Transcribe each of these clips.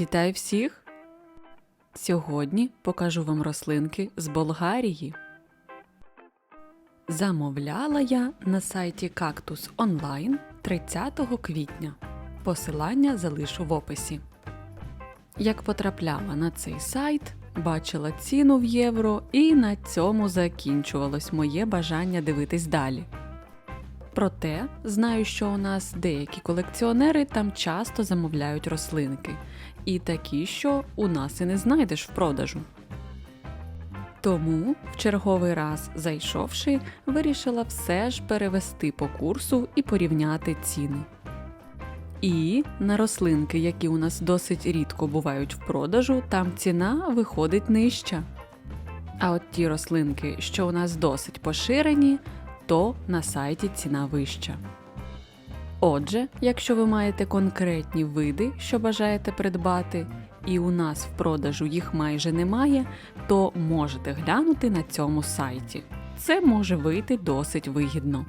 Вітаю всіх! Сьогодні покажу вам рослинки з Болгарії. Замовляла я на сайті Кактус онлайн 30 квітня. Посилання залишу в описі. Як потрапляла на цей сайт, бачила ціну в євро, і на цьому закінчувалось моє бажання дивитись далі. Проте знаю, що у нас деякі колекціонери там часто замовляють рослинки, і такі, що у нас і не знайдеш в продажу. Тому, в черговий раз зайшовши, вирішила все ж перевести по курсу і порівняти ціни. І на рослинки, які у нас досить рідко бувають в продажу, там ціна виходить нижча. А от ті рослинки, що у нас досить поширені, то на сайті ціна вища. Отже, якщо ви маєте конкретні види, що бажаєте придбати, і у нас в продажу їх майже немає, то можете глянути на цьому сайті. Це може вийти досить вигідно.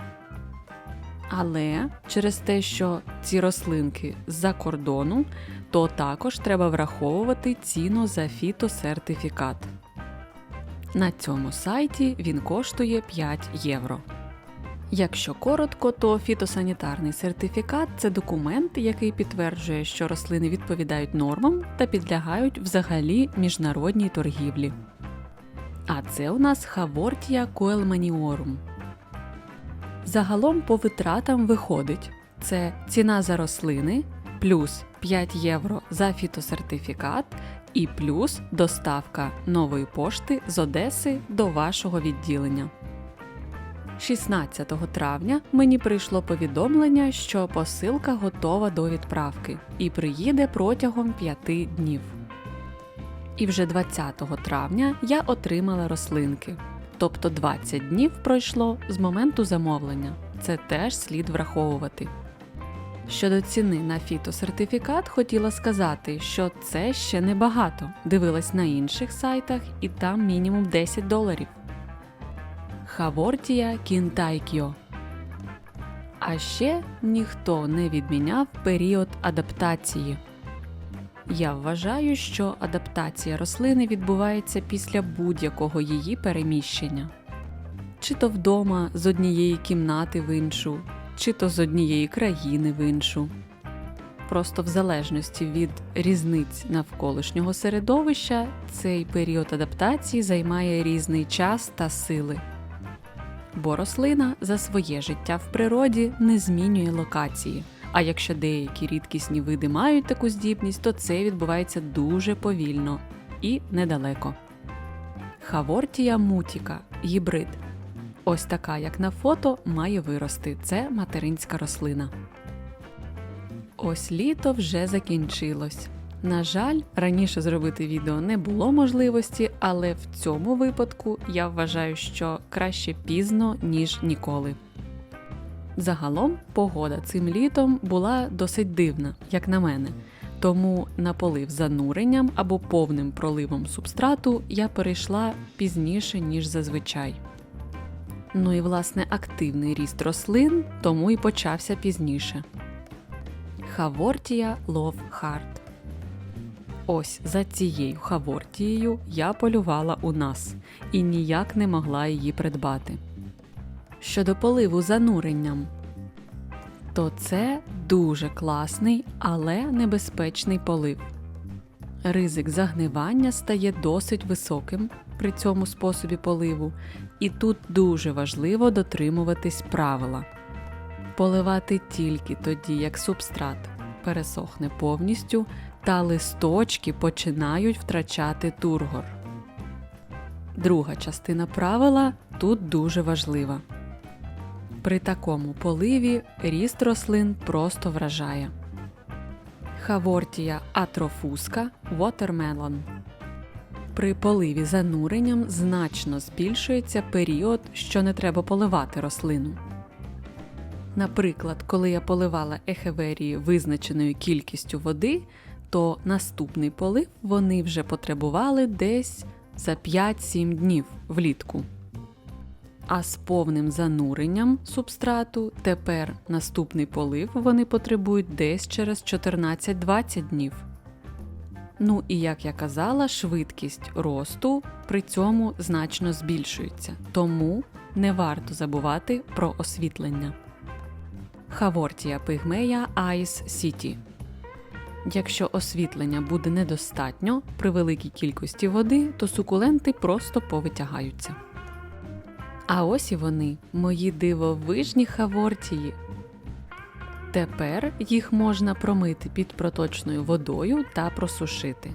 Але через те, що ці рослинки з-за кордону, то також треба враховувати ціну за фітосертифікат. На цьому сайті він коштує 5 євро. Якщо коротко, то фітосанітарний сертифікат це документ, який підтверджує, що рослини відповідають нормам та підлягають взагалі міжнародній торгівлі. А це у нас Хавортія коелманіорум. Загалом по витратам виходить це ціна за рослини, плюс 5 євро за фітосертифікат і плюс доставка нової пошти з Одеси до вашого відділення. 16 травня мені прийшло повідомлення, що посилка готова до відправки і приїде протягом 5 днів. І вже 20 травня я отримала рослинки. Тобто 20 днів пройшло з моменту замовлення. Це теж слід враховувати. Щодо ціни на фітосертифікат, хотіла сказати, що це ще небагато. Дивилась на інших сайтах, і там мінімум 10 доларів. Хавортія Кінтайкіо. А ще ніхто не відміняв період адаптації. Я вважаю, що адаптація рослини відбувається після будь-якого її переміщення. Чи то вдома з однієї кімнати в іншу, чи то з однієї країни в іншу. Просто в залежності від різниць навколишнього середовища цей період адаптації займає різний час та сили. Бо рослина за своє життя в природі не змінює локації. А якщо деякі рідкісні види мають таку здібність, то це відбувається дуже повільно і недалеко. Хавортія мутіка гібрид. Ось така, як на фото, має вирости. Це материнська рослина. Ось літо вже закінчилось. На жаль, раніше зробити відео не було можливості, але в цьому випадку я вважаю, що краще пізно, ніж ніколи. Загалом погода цим літом була досить дивна, як на мене. Тому на полив зануренням або повним проливом субстрату я перейшла пізніше, ніж зазвичай. Ну і власне активний ріст рослин тому і почався пізніше. Хавортія Love Heart Ось за цією хавортією я полювала у нас і ніяк не могла її придбати. Щодо поливу зануренням, то це дуже класний, але небезпечний полив. Ризик загнивання стає досить високим при цьому способі поливу, і тут дуже важливо дотримуватись правила. Поливати тільки тоді, як субстрат пересохне повністю та листочки починають втрачати тургор. Друга частина правила тут дуже важлива. При такому поливі ріст рослин просто вражає. Хавортія атрофуска Watermelon. При поливі зануренням значно збільшується період, що не треба поливати рослину. Наприклад, коли я поливала ехеверії визначеною кількістю води, то наступний полив вони вже потребували десь за 5-7 днів влітку. А з повним зануренням субстрату тепер наступний полив вони потребують десь через 14-20 днів. Ну і як я казала, швидкість росту при цьому значно збільшується, тому не варто забувати про освітлення. Хавортія пигмея Ice City. Якщо освітлення буде недостатньо при великій кількості води, то сукуленти просто повитягаються. А ось і вони, мої дивовижні хавортії. Тепер їх можна промити під проточною водою та просушити.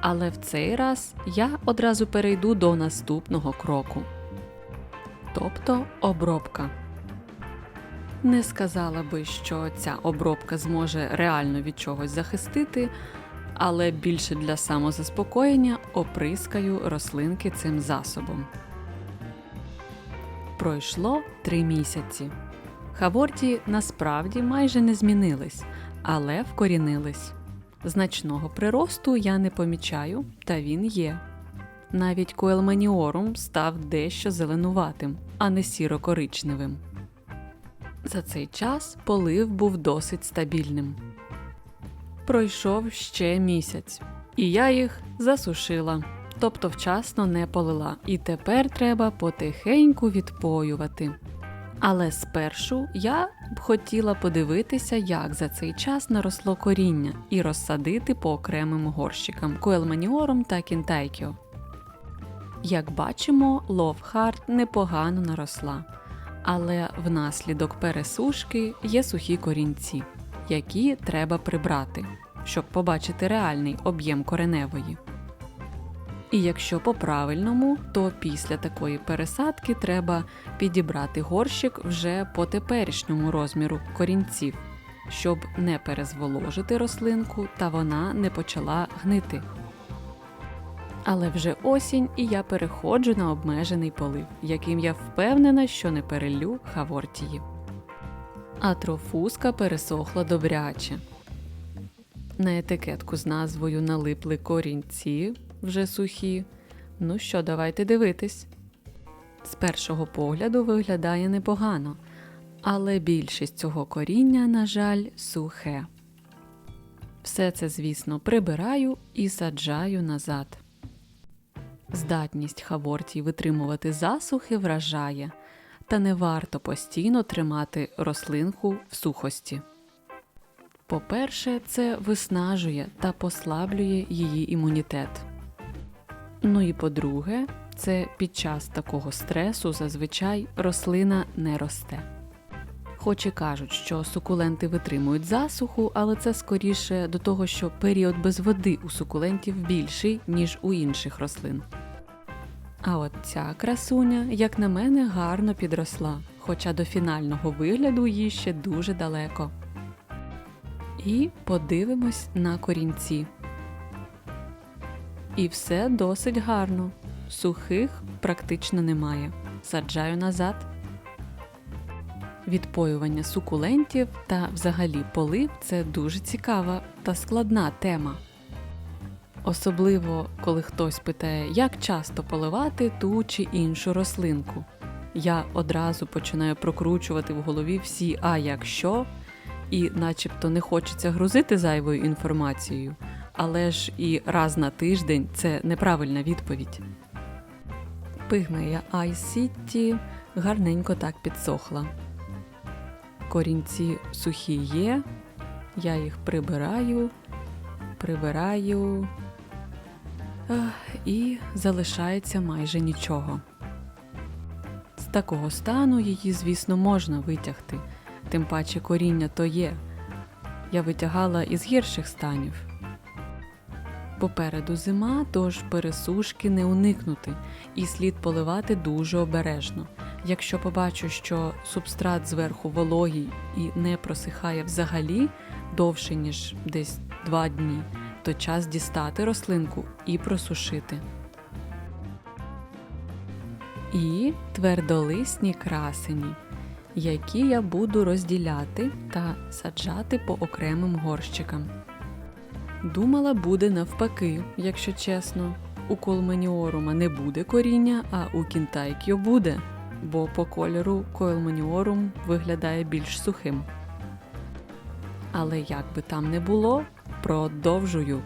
Але в цей раз я одразу перейду до наступного кроку. Тобто обробка. Не сказала би, що ця обробка зможе реально від чогось захистити, але більше для самозаспокоєння оприскаю рослинки цим засобом. Пройшло три місяці. Хаворті насправді майже не змінились, але вкорінились. Значного приросту я не помічаю, та він є. Навіть коелманіорум став дещо зеленуватим, а не сіро-коричневим. За цей час полив був досить стабільним. Пройшов ще місяць, і я їх засушила, тобто вчасно не полила, і тепер треба потихеньку відпоювати. Але спершу я б хотіла подивитися, як за цей час наросло коріння, і розсадити по окремим горщикам коелманіором та кінтайкіо. Як бачимо, ловхарт непогано наросла, але внаслідок пересушки є сухі корінці, які треба прибрати, щоб побачити реальний об'єм кореневої. І якщо по-правильному, то після такої пересадки треба підібрати горщик вже по теперішньому розміру корінців, щоб не перезволожити рослинку та вона не почала гнити. Але вже осінь, і я переходжу на обмежений полив, яким я впевнена, що не перелю хавортії. А трофуска пересохла добряче. На етикетку з назвою налипли корінці вже сухі. Ну що, давайте дивитись. З першого погляду виглядає непогано, але більшість цього коріння, на жаль, сухе. Все це, звісно, прибираю і саджаю назад. Здатність хавортій витримувати засухи вражає, та не варто постійно тримати рослинку в сухості. По-перше, це виснажує та послаблює її імунітет. Ну і по-друге, це під час такого стресу зазвичай рослина не росте. Хоч і кажуть, що сукуленти витримують засуху, але це скоріше до того, що період без води у сукулентів більший, ніж у інших рослин. А от ця красуня, як на мене, гарно підросла, хоча до фінального вигляду їй ще дуже далеко. І подивимось на корінці. І все досить гарно. Сухих практично немає. Саджаю назад. Відпоювання сукулентів та взагалі полив це дуже цікава та складна тема. Особливо, коли хтось питає, як часто поливати ту чи іншу рослинку. Я одразу починаю прокручувати в голові всі а якщо, і начебто не хочеться грузити зайвою інформацією, але ж і раз на тиждень це неправильна відповідь. Пигмея Айсітті гарненько так підсохла. Корінці сухі є, я їх прибираю, прибираю і залишається майже нічого. З такого стану її, звісно, можна витягти, тим паче коріння то є. Я витягала із гірших станів. Попереду зима, тож пересушки не уникнути, і слід поливати дуже обережно. Якщо побачу, що субстрат зверху вологий і не просихає взагалі довше, ніж десь два дні, то час дістати рослинку і просушити. І твердолисні красені, які я буду розділяти та саджати по окремим горщикам. Думала, буде навпаки, якщо чесно. У колменіорума не буде коріння, а у кінтайкіо буде, бо по кольору коелменіорум виглядає більш сухим. Але як би там не було, продовжую.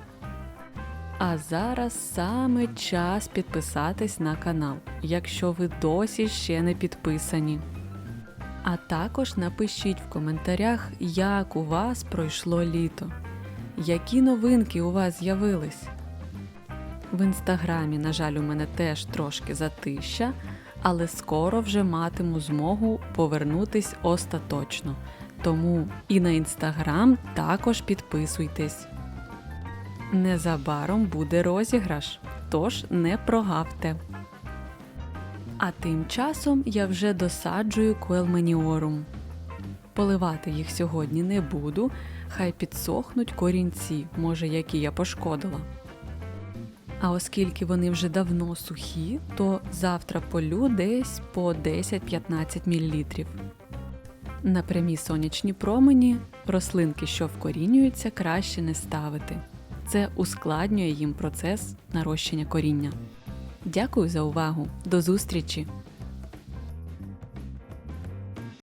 А зараз саме час підписатись на канал, якщо ви досі ще не підписані. А також напишіть в коментарях, як у вас пройшло літо, які новинки у вас з'явились. В інстаграмі, на жаль, у мене теж трошки затища, але скоро вже матиму змогу повернутись остаточно. Тому і на інстаграм також підписуйтесь. Незабаром буде розіграш, тож не прогавте. А тим часом я вже досаджую коелменіорум. Поливати їх сьогодні не буду, хай підсохнуть корінці, може, які я пошкодила. А оскільки вони вже давно сухі, то завтра полю десь по 10-15 мл. На прямі сонячні промені рослинки, що вкорінюються, краще не ставити. Це ускладнює їм процес нарощення коріння. Дякую за увагу. До зустрічі!